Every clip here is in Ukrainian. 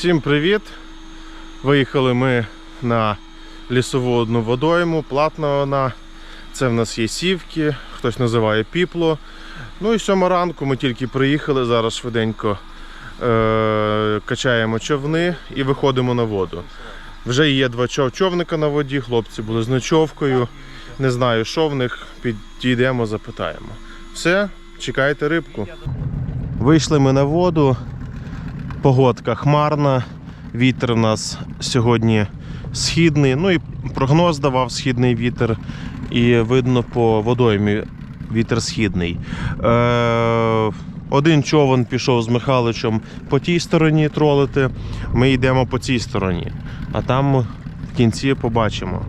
Всім привіт! Виїхали ми на лісоводну водойму, платна вона. Це в нас є сівки, хтось називає піпло. Ну і сьома ранку ми тільки приїхали, зараз швиденько е- качаємо човни і виходимо на воду. Вже є два чов- човника на воді, хлопці були з ночовкою. Не знаю, що в них, підійдемо, запитаємо. Все, чекайте рибку. Вийшли ми на воду. Погодка хмарна, вітер у нас сьогодні східний. Ну і прогноз давав східний вітер, і видно по водоймі вітер східний. Е, один човен пішов з Михайловичем по тій стороні тролити, ми йдемо по цій стороні. А там в кінці побачимо,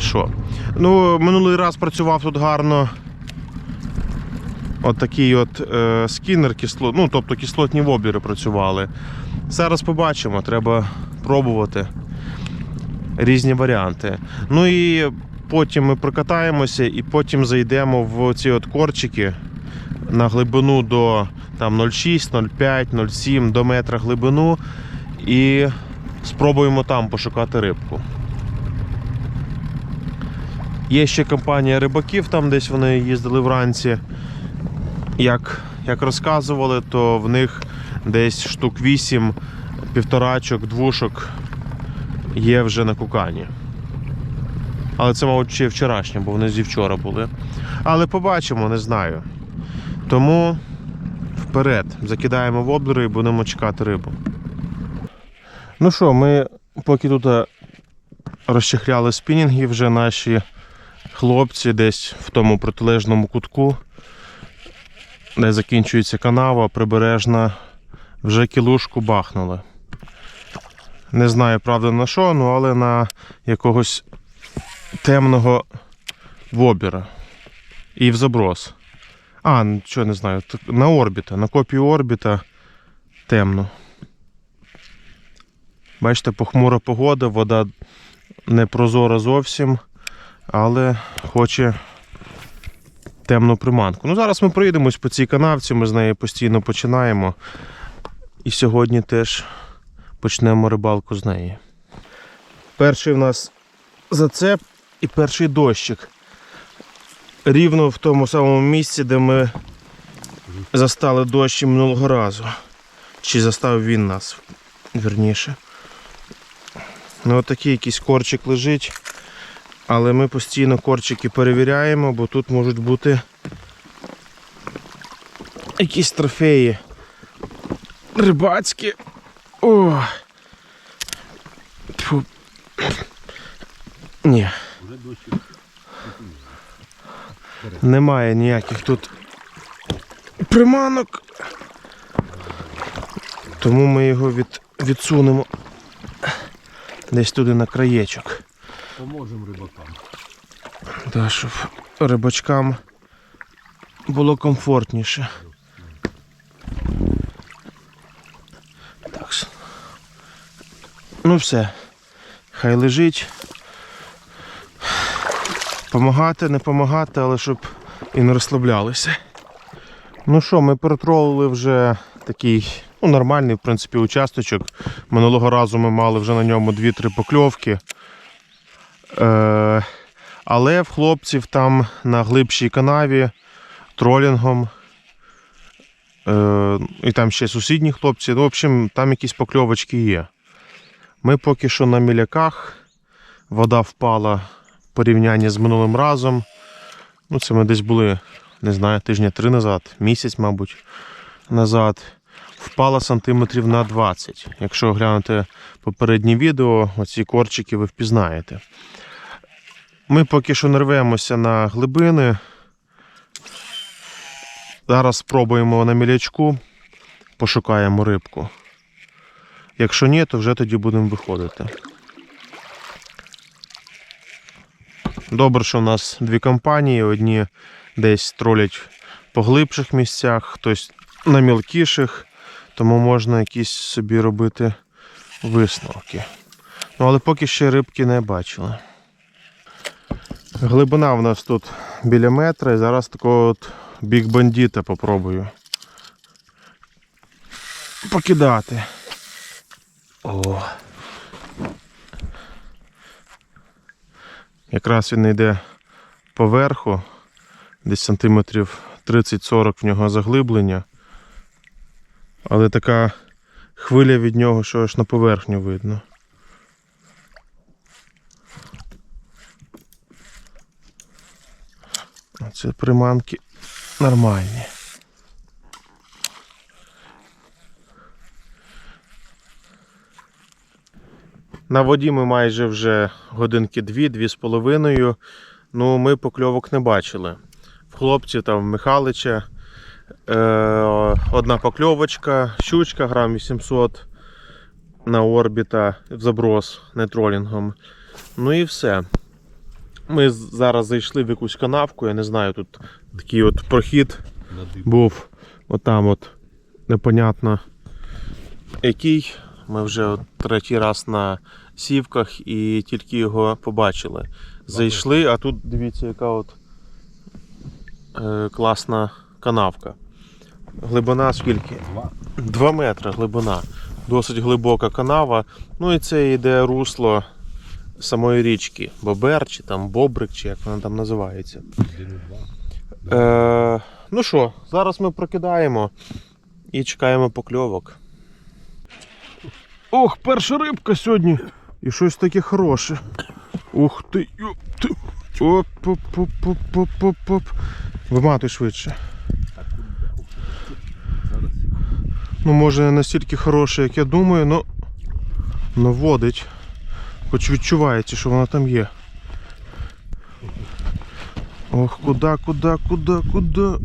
що. Ну, минулий раз працював тут гарно. От такий от е, скінер, кисло, ну, тобто кислотні вобіри працювали. Зараз побачимо, треба пробувати різні варіанти. Ну і потім ми прокатаємося і потім зайдемо в ці от корчики на глибину до там 0,6, 0,5, 0,7 до метра глибину і спробуємо там пошукати рибку. Є ще компанія рибаків, там десь вони їздили вранці. Як, як розказували, то в них десь штук 8 півторачок, двушок є вже на кукані. Але це, мабуть, ще вчорашнє, бо вони зі вчора були. Але побачимо, не знаю. Тому вперед, закидаємо воблери і будемо чекати рибу. Ну що, ми поки тут е, розчехляли спінінги, вже наші хлопці десь в тому протилежному кутку де закінчується канава прибережна, вже кілушку бахнули. Не знаю, правда, на що, ну але на якогось темного вобіра. І в заброс. А, нічого не знаю, на орбіта, на копію орбіта темно. Бачите, похмура погода, вода не прозора зовсім, але хоче темну приманку. Ну, зараз ми проїдемось по цій канавці, ми з неї постійно починаємо. І сьогодні теж почнемо рибалку з неї. Перший в нас зацеп і перший дощик. Рівно в тому самому місці, де ми застали дощі минулого разу. Чи застав він нас, вірніше. Ну, отакий якийсь корчик лежить. Але ми постійно корчики перевіряємо, бо тут можуть бути якісь трофеї рибацькі. О! Тьфу. Ні. Немає ніяких тут приманок. Тому ми його від, відсунемо десь туди на краєчок. Поможемо рибакам. Да, щоб рибачкам було комфортніше. Так. Ну все. Хай лежить. Помагати, не помагати, але щоб і не розслаблялися. Ну що, ми перетролили вже такий ну, нормальний, в принципі, участочок. Минулого разу ми мали вже на ньому 2-3 покльовки. Е, але в хлопців там на глибшій канаві тролінгом. Е, і там ще сусідні хлопці. Ну, в общем, там якісь покльовочки є. Ми поки що на міляках. Вода впала в порівнянні з минулим разом. Ну, це ми десь були, не знаю, тижня три назад, місяць, мабуть, назад. Впала сантиметрів на 20. Якщо глянути попереднє відео, оці корчики ви впізнаєте. Ми поки що не рвемося на глибини. Зараз спробуємо на мілячку, пошукаємо рибку. Якщо ні, то вже тоді будемо виходити. Добре, що в нас дві компанії. Одні десь тролять по глибших місцях, хтось на мілкіших, тому можна якісь собі робити висновки. Ну, але поки ще рибки не бачили. Глибина в нас тут біля метра, і зараз такого от бік бандіта попробую покидати. О. Якраз він йде поверху, десь сантиметрів 30-40 в нього заглиблення. Але така хвиля від нього, що аж на поверхню видно. Це приманки нормальні. На воді ми майже вже годинки дві, дві з половиною. Ну, ми покльовок не бачили. В хлопців там в Михалича е, одна покльовочка, щучка грам 800 на орбіта в заброс не тролінгом. Ну і все. Ми зараз зайшли в якусь канавку, я не знаю, тут такий от прохід був отам от непонятно який. Ми вже от третій раз на сівках і тільки його побачили. Зайшли, а тут дивіться, яка от е, класна канавка. Глибина скільки? Два. 2 метри глибина. Досить глибока канава. Ну і це йде русло самої річки. Бобер чи там Бобрик, чи як вона там називається. Е, ну що, зараз ми прокидаємо і чекаємо покльовок. Ох, перша рибка сьогодні. І щось таке хороше. Ух ти. йоп ти. Оп, оп, оп, оп, оп, оп, оп. Виматуй швидше. Ну, може, не настільки хороше, як я думаю, но, но водить. Хоч відчувається, що вона там є. Ох, куди, куди, куди, куди.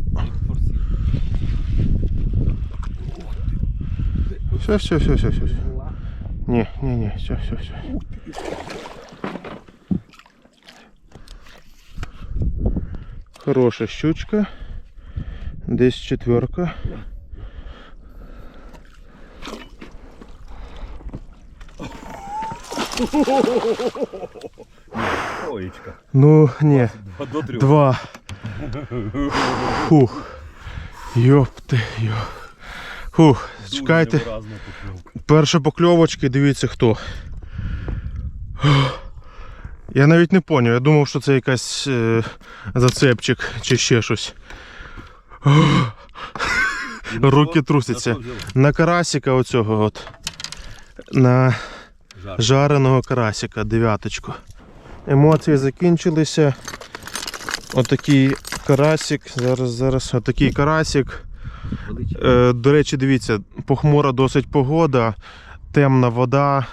Все, все, все, все, все. Ні, ні, ні, все, все, все. Хороша щучка. Десь четверка. Троєчка. Ну, ні, Два до трьох. два. Фух. Йопти, йо. Фух, чекайте. Перша покльовочки, дивіться хто. Я навіть не поняв, я думав, що це якась е, зацепчик чи ще щось. Руки трусяться. На карасика оцього от. На. Жареного карасика, дев'яточку. Емоції закінчилися. Отакий карасик. Зараз, зараз, отакий карасик. Е, до речі, дивіться, похмура досить погода, темна вода,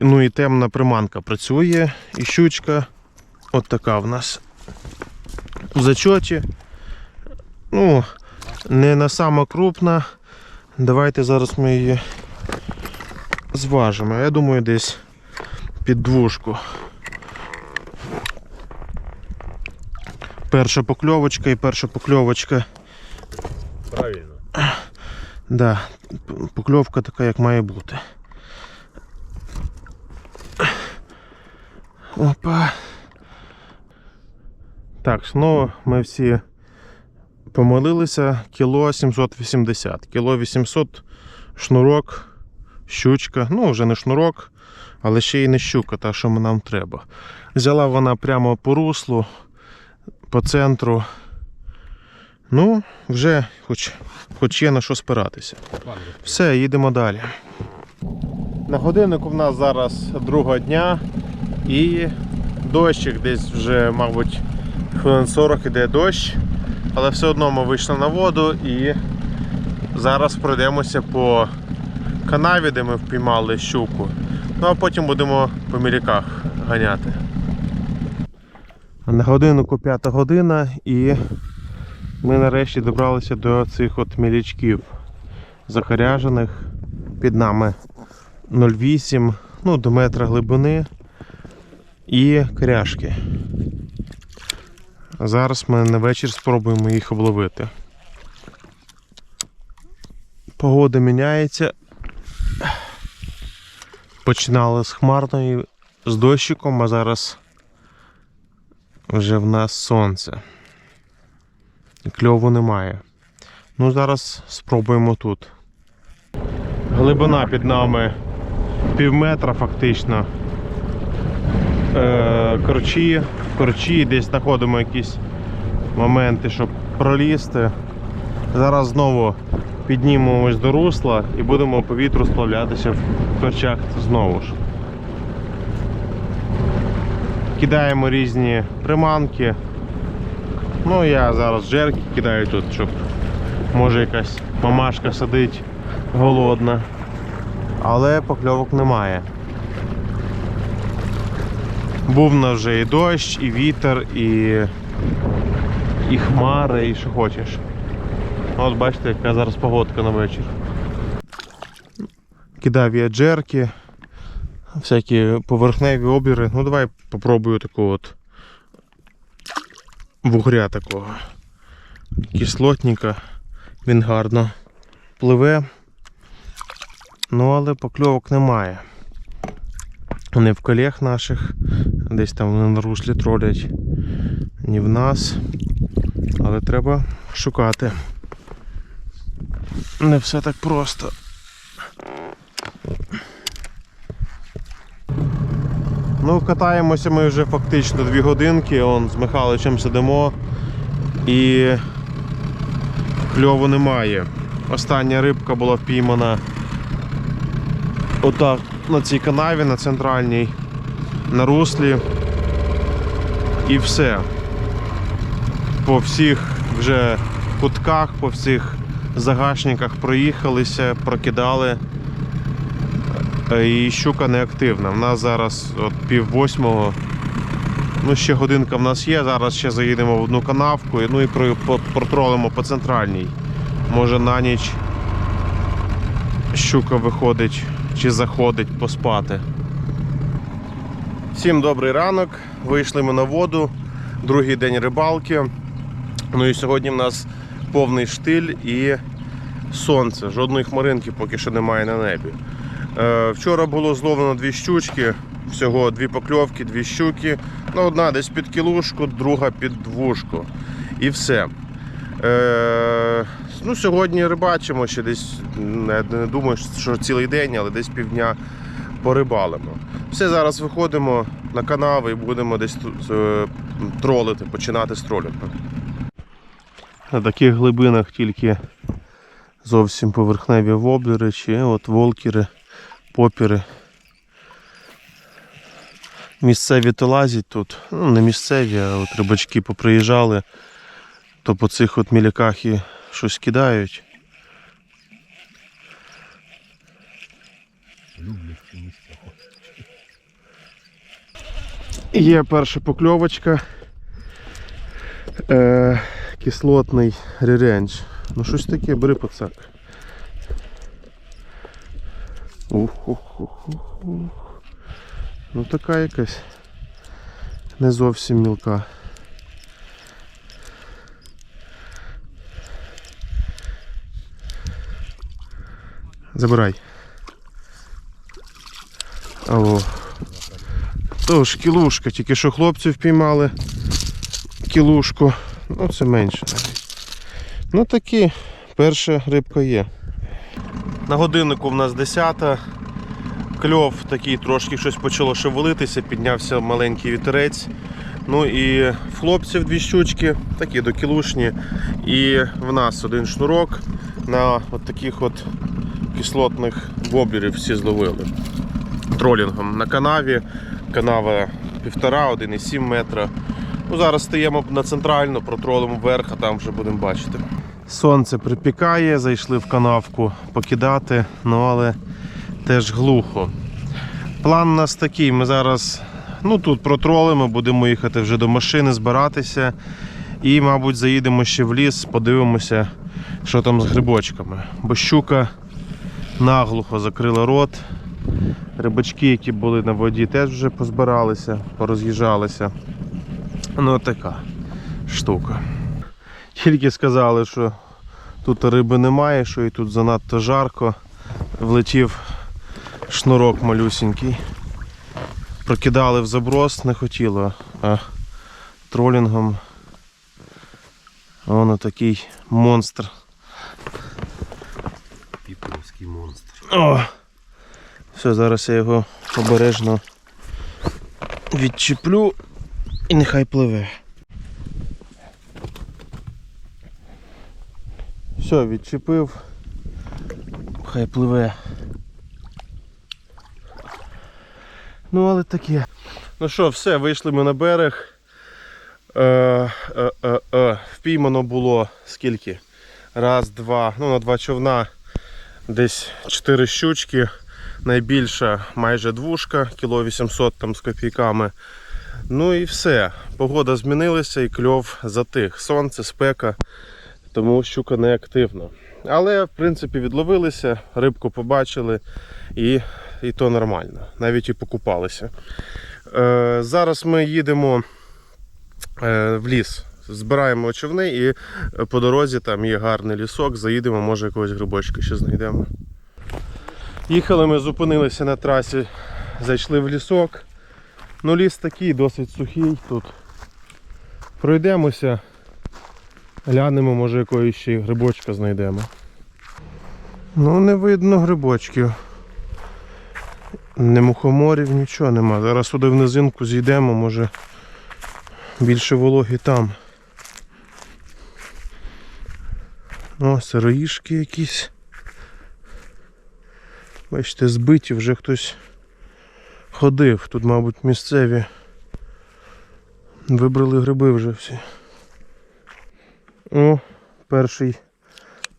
ну і темна приманка працює. І щучка от така в нас в зачоті. Ну, не на сама крупна. Давайте зараз ми її зважимо. Я думаю, десь під двушку. Перша покльовочка і перша покльовочка. Правильно. Да, покльовка така, як має бути. Опа. Так, знову ми всі помолилися. Кіло 780. Кіло 800 шнурок, щучка. Ну, вже не шнурок, але ще й не щука, та, що нам треба. Взяла вона прямо по руслу, по центру. Ну, вже хоч, хоч є на що спиратися. Все, їдемо далі. На годиннику в нас зараз друга дня і дощик десь вже, мабуть, хвилин 40 іде дощ, але все одно ми вийшли на воду і зараз пройдемося по канаві, де ми впіймали щуку. Ну а потім будемо по міляках ганяти. На годиннику п'ята година і ми нарешті добралися до цих от мілячків захаряжених. Під нами 0,8, ну, до метра глибини і кряшки. Зараз ми на вечір спробуємо їх обловити. Погода міняється. Починали з хмарної, з дощиком, а зараз вже в нас сонце. Кльову немає. Ну, зараз спробуємо тут. Глибина під нами пів метра фактично. Е, корчі, корчі, десь знаходимо якісь моменти, щоб пролізти. Зараз знову піднімемось до русла і будемо по вітру сплавлятися в корчах знову ж. Кидаємо різні приманки. Ну я зараз жерки кидаю тут, щоб може якась мамашка сидить голодна. Але покльовок немає. Був на вже і дощ, і вітер, і, і хмари, і що хочеш. От бачите, яка зараз погодка на вечір. Кидав я джерки, всякі поверхневі обіри. Ну давай попробую такого от вугря такого. Кислотника. Він гарно пливе. Ну, але покльовок немає. Не в колег наших, десь там вони на руслі тролять, ні в нас. Але треба шукати. Не все так просто. Ну, катаємося ми вже фактично дві годинки. Он з Михайловичем сидимо і кльову немає. Остання рибка була впіймана отак на цій канаві, на центральній, на руслі. І все. По всіх вже кутках, по всіх загашниках проїхалися, прокидали. Е, І щука не активна. В нас зараз от пів восьмого. Ну, ще годинка в нас є. Зараз ще заїдемо в одну канавку, ну і протролимо по центральній. Може на ніч щука виходить чи заходить поспати. Всім добрий ранок. Вийшли ми на воду. Другий день рибалки. Ну і сьогодні в нас повний штиль і сонце. Жодної хмаринки поки що немає на небі. Е, Вчора було зловлено дві щучки, всього дві покльовки, дві щуки. Ну, одна десь під кілушку, друга під двушку. І все. Е, ну, сьогодні рибачимо ще десь, не, думаю, що цілий день, але десь півдня порибалимо. Все, зараз виходимо на канави і будемо десь е, тролити, починати з тролінгу. На таких глибинах тільки зовсім поверхневі воблери чи от волкери, попіри. Місцеві то лазять тут, ну не місцеві, а от рибачки поприїжджали, то по цих от міляках і щось кидають. Люблять місця. Є перша покльовочка. Е, кислотний реренч. Ну щось таке, бери пацак. Ух, ух, ух, ух. Ну така якась не зовсім мілка. Забирай. Алло. Тож кілушка, тільки що хлопці впіймали кілушку. Ну це менше. Ну такі, перша рибка є. На годиннику в нас 10. Кльов такий трошки щось почало шевелитися, піднявся маленький вітерець. Ну і хлопців дві щучки, такі докілушні. І в нас один шнурок на от таких от кислотних воблерів всі зловили. Тролінгом на канаві. Канава 1,5, 1,7 метра. Ну, зараз стаємо на центральну, протролимо вверх, а там вже будемо бачити. Сонце припікає, зайшли в канавку покидати, ну але теж глухо. План у нас такий: ми зараз ну, тут протролимо, будемо їхати вже до машини, збиратися. І, мабуть, заїдемо ще в ліс, подивимося, що там з грибочками. Бо щука наглухо закрила рот. Рибачки, які були на воді, теж вже позбиралися, пороз'їжджалися. Ну, така штука. Тільки сказали, що тут риби немає, що і тут занадто жарко. Влетів шнурок малюсінький. Прокидали в заброс, не хотіло, а тролінгом. Воно такий монстр. Піповський монстр. О! Все, зараз я його обережно відчіплю і нехай пливе. Все, відчепив. Хай пливе. Ну, але таке. Ну що, все, вийшли ми на берег. Е, е, е, е. Впіймано було скільки? Раз, два, ну на два човна десь 4 щучки. Найбільша майже двушка, кіло 800 там з копійками. Ну і все. Погода змінилася і кльов затих. Сонце, спека, тому щука не активна. Але в принципі відловилися, рибку побачили і, і то нормально. Навіть і покупалися. Е, зараз ми їдемо е, в ліс. Збираємо човни і е, по дорозі там є гарний лісок, заїдемо, може якогось грибочка ще знайдемо. Їхали ми, зупинилися на трасі, зайшли в лісок. Ну ліс такий, досить сухий тут. Пройдемося, глянемо, може якоїсь ще грибочка знайдемо. Ну не видно грибочків. Не мухоморів, нічого нема. Зараз сюди в низинку зійдемо, може більше вологи там. О, сироїшки якісь. Бачите, збиті, вже хтось ходив. Тут, мабуть, місцеві. Вибрали гриби вже всі. О, перший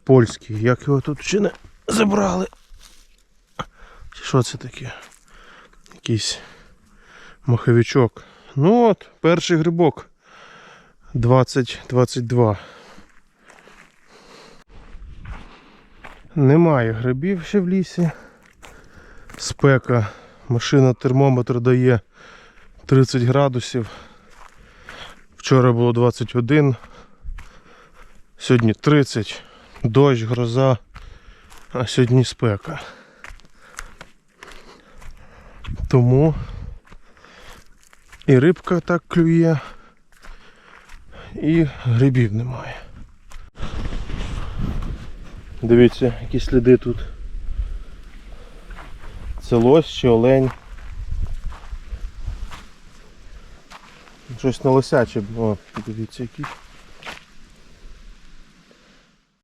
польський. Як його тут ще не забрали? Що це таке? Якийсь маховичок. Ну от, перший грибок. 20-22. Немає грибів ще в лісі. Спека. Машина термометр дає 30 градусів. Вчора було 21. Сьогодні 30. Дощ, гроза. А сьогодні спека. Тому і рибка так клює, і грибів немає. Дивіться, які сліди тут. Це лось чи олень. Щось на лосяче. О, дивіться який.